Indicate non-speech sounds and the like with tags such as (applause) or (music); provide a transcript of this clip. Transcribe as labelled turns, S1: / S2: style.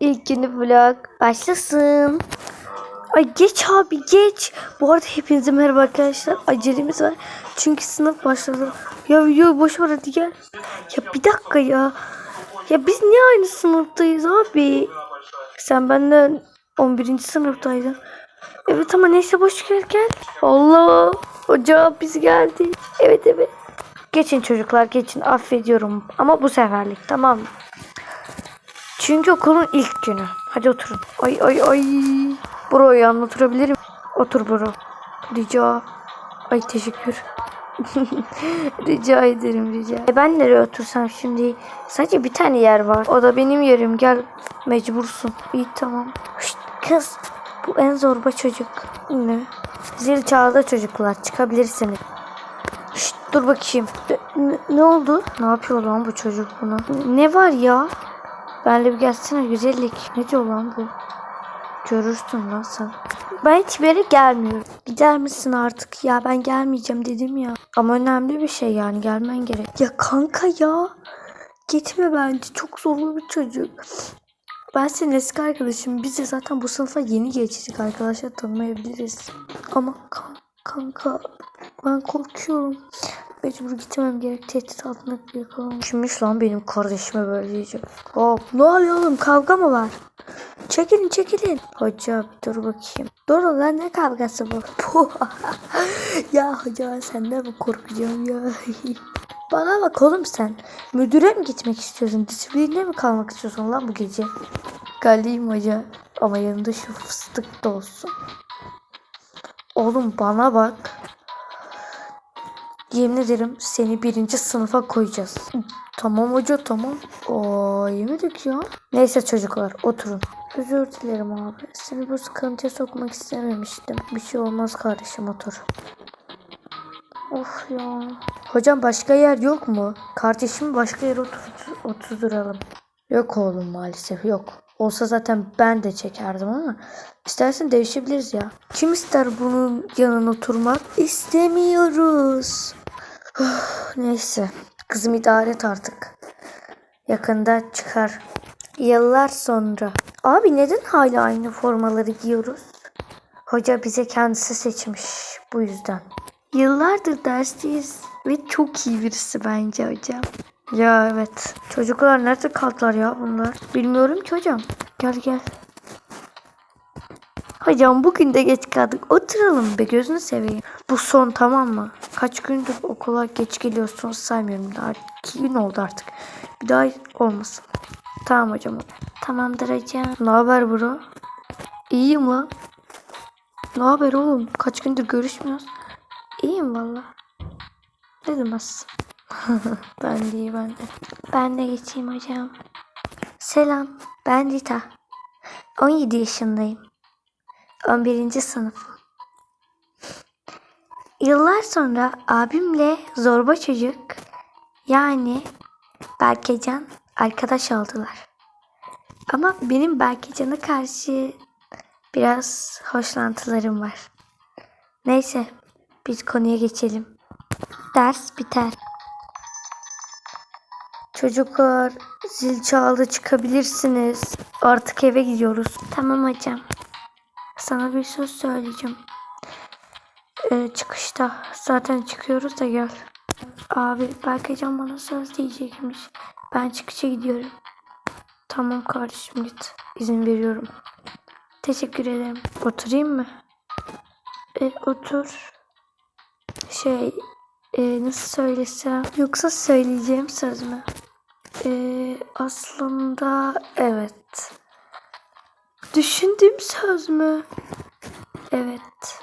S1: İlk günü vlog başlasın. Ay geç abi geç. Bu arada hepinize merhaba arkadaşlar. Acelemiz var. Çünkü sınıf başladı. Ya video boş ver hadi gel. Ya bir dakika ya. Ya biz niye aynı sınıftayız abi? Sen benden 11. sınıftaydın. Evet ama neyse boş ver gel. Allah. Hoca biz geldi. Evet evet. Geçin çocuklar geçin affediyorum. Ama bu seferlik tamam mı? Çünkü okulun ilk günü. Hadi oturun. Ay ay ay. Bro yanına oturabilirim. Otur bro. Rica. Ay teşekkür. (laughs) rica ederim rica. E ben nereye otursam şimdi? Sadece bir tane yer var. O da benim yerim. Gel. Mecbursun. İyi tamam. Şşt, kız. Bu en zorba çocuk. Ne? Zil çaldı çocuklar. Çıkabilirsiniz. Şşt, dur bakayım. Ne, ne oldu? Ne yapıyor lan bu çocuk buna? Ne var ya? Benle bir gelsene güzellik. Ne diyor lan bu? Görürsün lan sen. Ben hiçbir yere gelmiyorum. Gider misin artık? Ya ben gelmeyeceğim dedim ya. Ama önemli bir şey yani gelmen gerek. Ya kanka ya. Gitme bence. Çok zorlu bir çocuk. Ben senin eski arkadaşım. Biz de zaten bu sınıfa yeni geçtik arkadaşlar tanımayabiliriz. Ama kan- kanka ben korkuyorum. Mecbur gitmem gerek. Tehdit altında yakalanmış. Kimmiş lan benim kardeşime böyle diyecek. Hop. Ne oluyor oğlum? Kavga mı var? Çekilin çekilin. Hoca bir dur bakayım. Durun lan ne kavgası bu? (laughs) Ya hoca senden mi korkacağım ya? (laughs) Bana bak oğlum sen. Müdüre mi gitmek istiyorsun? Disiplinle mi kalmak istiyorsun lan bu gece? Geleyim hoca. Ama yanında şu fıstık da olsun. Oğlum bana bak. Yemin ederim seni birinci sınıfa koyacağız. Tamam hoca tamam. Oo yemedik ya. Neyse çocuklar oturun. Özür dilerim abi. Seni bu sıkıntıya sokmak istememiştim. Bir şey olmaz kardeşim otur. Of ya. Hocam başka yer yok mu? Kardeşimi başka yere otur oturduralım. Yok oğlum maalesef yok. Olsa zaten ben de çekerdim ama istersen değişebiliriz ya. Kim ister bunun yanına oturmak? İstemiyoruz. Uf, Neyse. Kızım idare et artık. Yakında çıkar. Yıllar sonra. Abi neden hala aynı formaları giyiyoruz? Hoca bize kendisi seçmiş. Bu yüzden. Yıllardır dersteyiz. Ve çok iyi birisi bence hocam. Ya evet. Çocuklar nerede kaldılar ya bunlar? Bilmiyorum ki hocam. Gel gel. Hocam bugün de geç kaldık. Oturalım be gözünü seveyim. Bu son tamam mı? Kaç gündür okula geç geliyorsunuz saymıyorum daha. İki gün oldu artık. Bir daha olmasın. Tamam hocam. Tamamdır hocam. Ne haber bro? İyiyim lan. Ne haber oğlum? Kaç gündür görüşmüyoruz. İyiyim valla. Ne demezsin. (laughs) ben de iyi ben de. Ben de geçeyim hocam. Selam. Ben Rita. 17 yaşındayım. 11. sınıfım. Yıllar sonra abimle zorba çocuk yani Berkecan arkadaş oldular. Ama benim Berkecan'a karşı biraz hoşlantılarım var. Neyse biz konuya geçelim. Ders biter. Çocuklar zil çaldı çıkabilirsiniz. Artık eve gidiyoruz. Tamam hocam. Sana bir söz söyleyeceğim. Ee, çıkışta. Zaten çıkıyoruz da gel. Abi Berkecan bana söz diyecekmiş. Ben çıkışa gidiyorum. Tamam kardeşim git. İzin veriyorum. Teşekkür ederim. Oturayım mı? E, otur. Şey e, nasıl söylesem yoksa söyleyeceğim söz mü? E, aslında evet. Düşündüğüm söz mü? Evet.